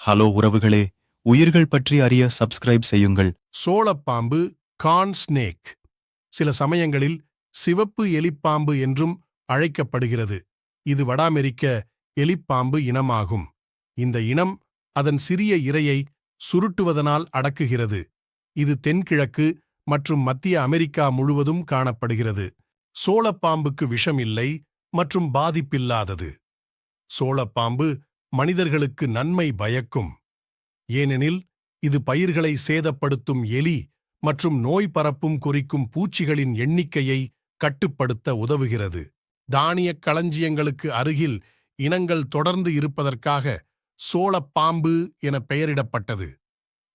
Hello உறவுகளே உயிர்கள் பற்றி அறிய சப்ஸ்கிரைப் செய்யுங்கள். சோளப்பாம்பு கான் ஸ்னேக் சில சமயங்களில் சிவப்பு எலிப்பாம்பு என்றும் அழைக்கப்படுகிறது. இது வட அமெரிக்க எலிப்பாம்பு இனமாகும். இந்த இனம் அதன் சிறிய இரையை சுருட்டுவதனால் அடக்குகிறது. இது தென்கிழக்கு மற்றும் மத்திய அமெரிக்கா முழுவதும் காணப்படுகிறது. சோளப்பாம்புக்கு விஷம் இல்லை மற்றும் பாதிப்பில்லாதது. சோளப்பாம்பு மனிதர்களுக்கு நன்மை பயக்கும். ஏனெனில் இது பயிர்களை சேதப்படுத்தும் எலி மற்றும் நோய் பரப்பும் குறிக்கும் பூச்சிகளின் எண்ணிக்கையை கட்டுப்படுத்த உதவுகிறது. தானியக் களஞ்சியங்களுக்கு அருகில் இனங்கள் தொடர்ந்து இருப்பதற்காக சோளப்பாம்பு என பெயரிடப்பட்டது.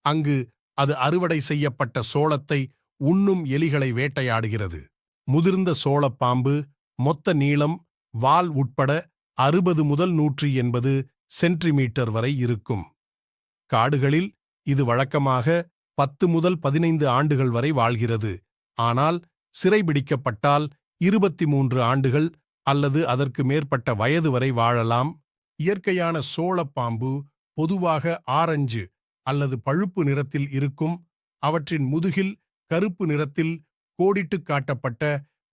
அங்கு அது அறுவடை செய்யப்பட்ட சோளத்தை உண்ணும் எலிகளை வேட்டையாடுகிறது. முதிர்ந்த சோளப்பாம்பு மொத்த நீளம் வால் உட்பட அறுபது முதல் நூற்றி எண்பது சென்டிமீட்டர் வரை இருக்கும். காடுகளில் இது வழக்கமாக பத்து முதல் பதினைந்து ஆண்டுகள் வரை வாழ்கிறது. ஆனால் சிறைபிடிக்கப்பட்டால் இருபத்தி மூன்று ஆண்டுகள் அல்லது அதற்கு மேற்பட்ட வயது வரை வாழலாம். இயற்கையான சோளப்பாம்பு பொதுவாக ஆரஞ்சு அல்லது பழுப்பு நிறத்தில் இருக்கும். அவற்றின் முதுகில் கருப்பு நிறத்தில் கோடிட்டுக் காட்டப்பட்ட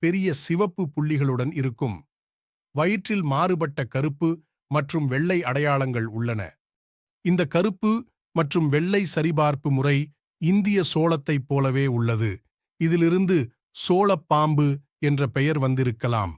பெரிய சிவப்பு புள்ளிகளுடன் இருக்கும். வயிற்றில் மாறுபட்ட கருப்பு மற்றும் வெள்ளை அடையாளங்கள் உள்ளன. இந்த கருப்பு மற்றும் வெள்ளை சரிபார்ப்பு முறை இந்திய சோளத்தைப் போலவே உள்ளது. இதிலிருந்து சோளப்பாம்பு என்ற பெயர் வந்திருக்கலாம்.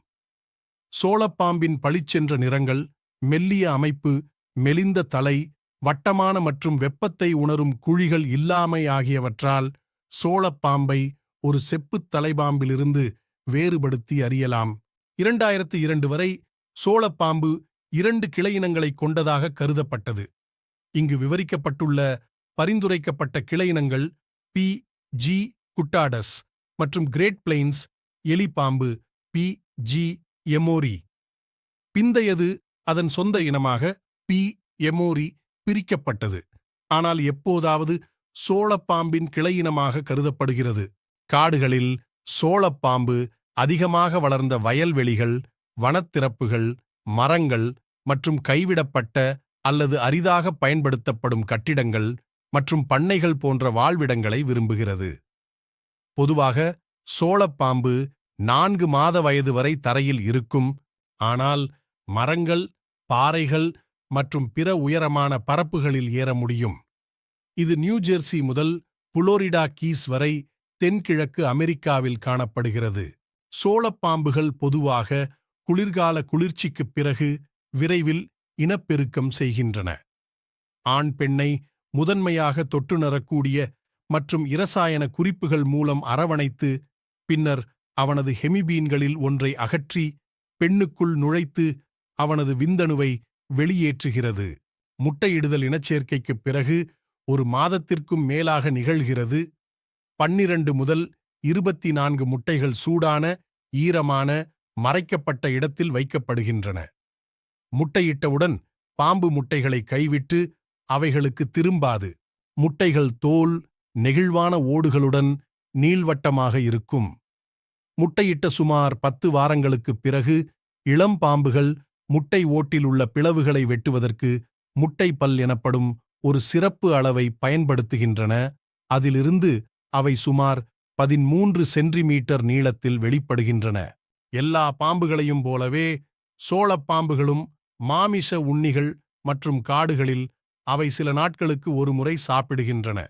சோளப்பாம்பின் பளிச்சென்ற நிறங்கள் மெல்லிய அமைப்பு மெலிந்த தலை வட்டமான மற்றும் வெப்பத்தை உணரும் குழிகள் இல்லாமை ஆகியவற்றால் சோளப்பாம்பை ஒரு செப்புத் தலைபாம்பிலிருந்து வேறுபடுத்தி அறியலாம். இரண்டாயிரத்து இரண்டு வரை சோளப்பாம்பு இரண்டு கிளையினங்களைக் கொண்டதாக கருதப்பட்டது. இங்கு விவரிக்கப்பட்டுள்ள பரிந்துரைக்கப்பட்ட கிளையினங்கள் பி ஜி குட்டாடஸ் மற்றும் கிரேட் பிளெயின்ஸ் எலிபாம்பு பி ஜி எமோரி பிந்தையது அதன் சொந்த இனமாக பி எமோரி பிரிக்கப்பட்டது. ஆனால் எப்போதாவது சோளப்பாம்பின் கிளையினமாக கருதப்படுகிறது. காடுகளில் சோளப்பாம்பு அதிகமாக வளர்ந்த வயல்வெளிகள் வனத்திறப்புகள் மரங்கள் மற்றும் கைவிடப்பட்ட அல்லது அரிதாக பயன்படுத்தப்படும் கட்டிடங்கள் மற்றும் பண்ணைகள் போன்ற வாழ்விடங்களை விரும்புகிறது. பொதுவாக சோளப்பாம்பு நான்கு மாத வயது வரை தரையில் இருக்கும். ஆனால் மரங்கள் பாறைகள் மற்றும் பிற உயரமான பரப்புகளில் ஏற முடியும். இது நியூ ஜெர்சி முதல் புளோரிடா கீஸ் வரை தென்கிழக்கு அமெரிக்காவில் காணப்படுகிறது. சோளப்பாம்புகள் பொதுவாக குளிர்கால குளிர்ச்சிக்குப் பிறகு விரைவில் இனப்பெருக்கம் செய்கின்றன. ஆண் பெண்ணை முதன்மையாக தொட்டுணரக்கூடிய மற்றும் இரசாயன குறிப்புகள் மூலம் அரவணைத்து பின்னர் அவனது ஹெமிபீன்களில் ஒன்றை அகற்றி பெண்ணுக்குள் நுழைத்து அவனது விந்தணுவை வெளியேற்றுகிறது. முட்டையிடுதல் இனச்சேர்க்கைக்குப் பிறகு ஒரு மாதத்திற்கும் மேலாக நிகழ்கிறது. பன்னிரண்டு முதல் இருபத்தி நான்கு முட்டைகள் சூடான ஈரமான மறைக்கப்பட்ட இடத்தில் வைக்கப்படுகின்றன. முட்டையிட்டவுடன் பாம்பு முட்டைகளை கைவிட்டு அவைகளுக்கு திரும்பாது. முட்டைகள் தோல் நெகிழ்வான ஓடுகளுடன் நீள்வட்டமாக இருக்கும். முட்டையிட்ட சுமார் பத்து வாரங்களுக்குப் பிறகு இளம் பாம்புகள் முட்டை ஓட்டில் உள்ள பிளவுகளை வெட்டுவதற்கு முட்டை பல் எனப்படும் ஒரு சிறப்பு அளவை பயன்படுத்துகின்றன. அதிலிருந்து அவை சுமார் பதிமூன்று சென்டிமீட்டர் நீளத்தில் வெளிப்படுகின்றன. எல்லா பாம்புகளையும் போலவே சோளப்பாம்புகளும் மாமிச உண்ணிகள் மற்றும் காடுகளில் அவை சில நாட்களுக்கு ஒருமுறை சாப்பிடுகின்றன.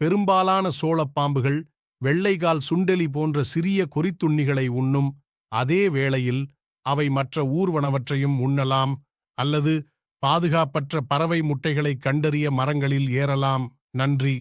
பெரும்பாலான சோளப்பாம்புகள் வெள்ளைகால் சுண்டெலி போன்ற சிறிய கொறித்துண்ணிகளை உண்ணும் அதே வேளையில் அவை மற்ற ஊர்வனவற்றையும் உண்ணலாம் அல்லது பாதுகாப்பற்ற பறவை முட்டைகளைக் கண்டறிய மரங்களில் ஏறலாம். நன்றி.